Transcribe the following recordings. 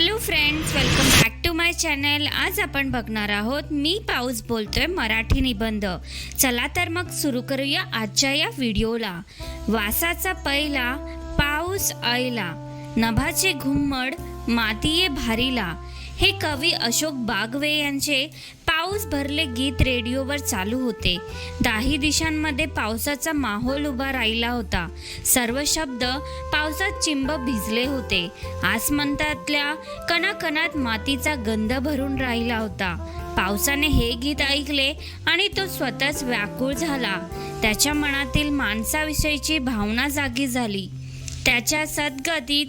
Hello friends welcome back to my channel आज आपण बघणार आहोत मी पाऊस बोलतोय मराठी निबंध. चला तर मग सुरू करूया आजच्या या व्हिडिओला. वासाचा पहिला पाऊस आयला नभाचे घुम्मड मातीये भारीला. हे कवी अशोक बागवे यांचे पाऊस भरले गीत रेडिओवर चालू होते. दाही दिशांमध्ये पावसाचा माहोल उभा राहिला होता. सर्व शब्द पावसात चिंब भिजले होते. आसमंतातल्या कणाकणात मातीचा गंध भरून राहिला होता. पावसाने हे गीत ऐकले आणि तो स्वतःच व्याकुळ झाला. त्याच्या मनातील माणसाविषयीची भावना जागी झाली. त्याच्या सद्गतीत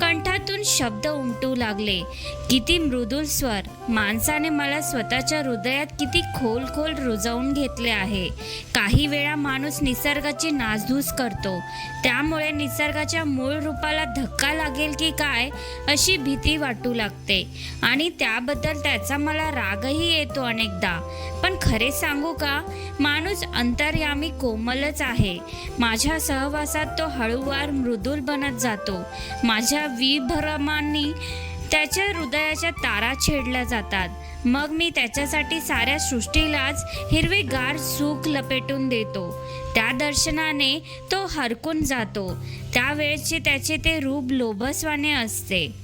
कंठातून शब्द उमटू लागले. किती मृदुल स्वर. माणसाने मला स्वतःच्या हृदयात किती खोल खोल रुजवून घेतले आहे. काही वेळा माणूस निसर्गाची नासधूस करतो. त्यामुळे निसर्गाच्या मूळ रूपाला धक्का लागेल की काय अशी भीती वाटू लागते. आणि त्याबद्दल त्याचा मला रागही येतो अनेकदा. पण खरे सांगू का? माणूस अंतर्यामी कोमलच आहे. माझ्या सहवासात तो हळूवार मृदू मृदुल बनत जातो. माझ्या विभ्रमांनी त्याच्या हृदयाच्या तारा छेडल्या जातात. मग मी त्याच्यासाठी साऱ्या सृष्टीलाच हिरवेगार सुख लपेटून देतो. त्या दर्शनाने तो हरकून जातो. त्यावेळेचे त्याचे ते रूप लोभसवाने असते.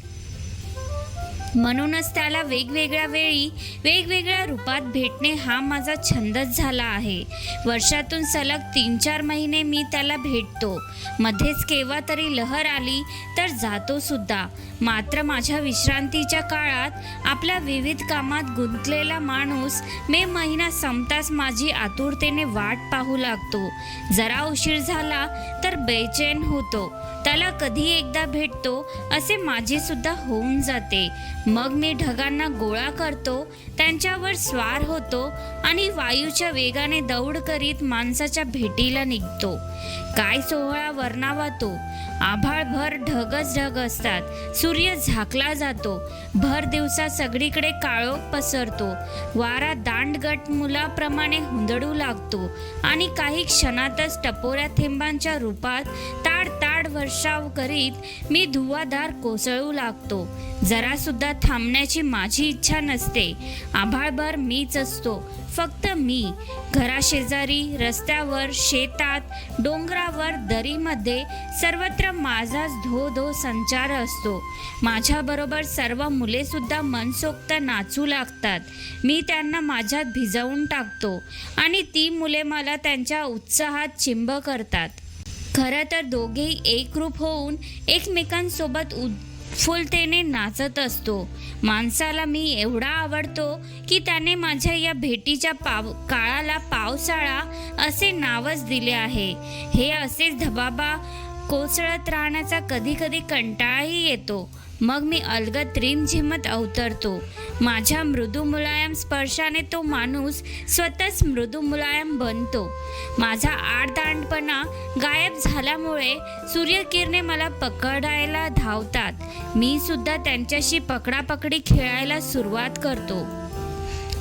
म्हणूनच त्याला वेगवेगळ्या वेळी वेगवेगळ्या रूपात भेटणे हा माझा छंदच झाला आहे. वर्षातून सलग तीन चार महिने मी त्याला भेटतो. मध्येच केव्हा तरी लहर आली तर जातो सुद्धा. मात्र माझ्या विश्रांतीच्या काळात आपल्या विविध कामात गुंतलेला माणूस मे महिना संपताच माझी आतुरतेने वाट पाहू लागतो. जरा उशीर झाला तर बेचैन होतो. त्याला कधी एकदा भेटतो असे माझे सुद्धा होऊन जाते. मग मी ढगांना गोळा करतो त्यांच्यावर स्वार होतो आणि वायूच्या वेगाने दौड करीत माणसाच्या भेटीला निघतो. काय सोहळा वर्णावा तो आभाळभर ढगच ढग असतात. सूर्य झाकला जातो. भर दिवसा सगळीकडे काळोख पसरतो. वारा दांडगट मुलाप्रमाणे हुंदडू लागतो. आणि काही क्षणातच टपोऱ्या थेंबांच्या रूपात ताड ताड वर्षाव करीत मी धुवाधार कोसळू लागतो. जरा सुद्धा थांबण्याची माझी इच्छा नसते. आभाळभर मीच असतो. फक्त मी. घराशेजारी रस्त्यावर शेतात डोंगरावर दरीमध्ये सर्वत्र माझाच धो धो संचार असतो. माझ्याबरोबर सर्व मुलेसुद्धा मनसोक्त नाचू लागतात. मी त्यांना माझ्यात भिजवून टाकतो आणि ती मुले मला त्यांच्या उत्साहात चिंब करतात. खरं तर दोघेही एकरूप होऊन एकमेकांसोबत उत्फुलतेने नाचत असतो. माणसाला मी एवढा आवडतो की त्याने माझ्या या भेटीच्या पाव काळाला पावसाळा असे नावच दिले आहे. हे असेच धबाबा कोसळत राहण्याचा कधी कधी कंटाळाही येतो. मग मी अलगत रिमझिमत अवतरतो. माझ्या मृदू मुलायम स्पर्शाने तो माणूस स्वतःच मृदू मुलायम बनतो. माझा आडदांडपणा गायब झाल्यामुळे सूर्यकिरणे मला पकडायला धावतात. मी सुद्धा त्यांच्याशी पकडापकडी खेळायला सुरुवात करतो.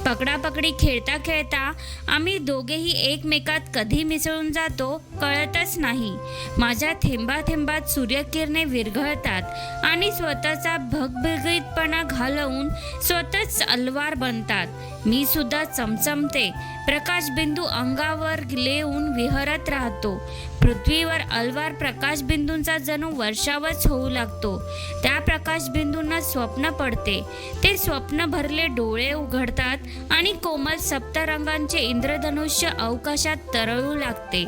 पकडापकडी खेळता खेळता आम्ही दोघेही एकमेकात कधी मिसळून जातो कळतच नाही. माझ्या थेंबा थेंबात सूर्यकिरणे विरघळतात आणि स्वतःचा भगभगीतपणा घालवून स्वतःच अलवार बनतात. मी सुद्धा चमचमते. प्रकाशबिंदू अंगावर लेऊन विहरत राहतो. पृथ्वीवर अलवार प्रकाशबिंदूंचा जणू वर्षावच होऊ लागतो. त्या प्रकाशबिंदूंना स्वप्न पडते. ते स्वप्न भरले डोळे उघडतात. आणि कोमल सप्तरंगांचे इंद्रधनुष्य अवकाशात तरळू लागते.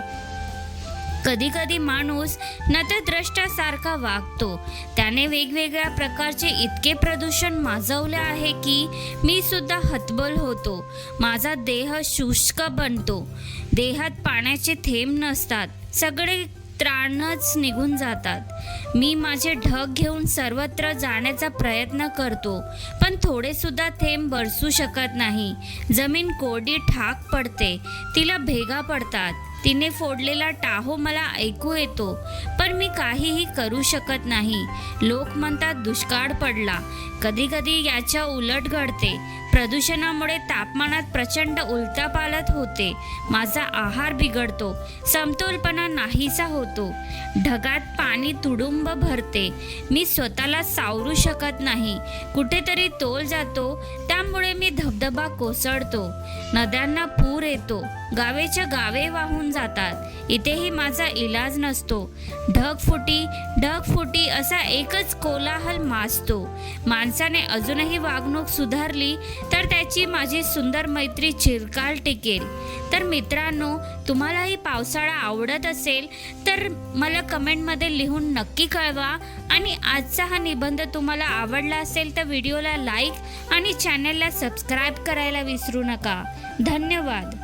कधी कधी माणूस नतद्रष्टासारखा वागतो. त्याने वेगवेगळ्या प्रकारचे इतके प्रदूषण माजवले आहे की मी सुद्धा हतबल होतो. माझा देह शुष्क बनतो. देहात पाण्याचे थेंब नसतात. सगळे त्राणच निघून जातात. मी माझे ढग घेऊन सर्वत्र जाण्याचा प्रयत्न करतो पण थोडेसुद्धा थेंब बरसू शकत नाही. जमीन कोरडी ठाक पडते तिला भेगा पडतात. तिने फोडलेला टाहो मला ऐकू येतो पण मी काहीही करू शकत नाही. लोक म्हणतात दुष्काळ पडला. कधी कधी याच्या उलट घडते. प्रदूषणामुळे तापमानात प्रचंड उलटापालट होते. माझा आहार बिघडतो. समतोलपणा नाहीसा होतो. ढगात पाणी तुडुंब भरते. मी स्वतःला सावरू शकत नाही. कुठेतरी तोल जातो. त्या त्यामुळे मी धबधबा कोसळतो. नद्यांना पूर येतो. गावेच्या गावे वाहून जातात. इथेही माझा इलाज नसतो. ढगफुटी ढगफुटी असा एकच कोलाहल माजतो माणसाने अजूनही वागणूक सुधारली तर त्याची माझी सुंदर मैत्री चिरकाल टिकेल तर मित्रांनो तुम्हालाही पावसाळा आवडत असेल तर मला कमेंटमध्ये लिहून नक्की कळवा. आणि आजचा हा निबंध तुम्हाला आवडला असेल तर व्हिडिओला लाईक आणि चॅनलला सबस्क्राईब करायला विसरू नका. धन्यवाद.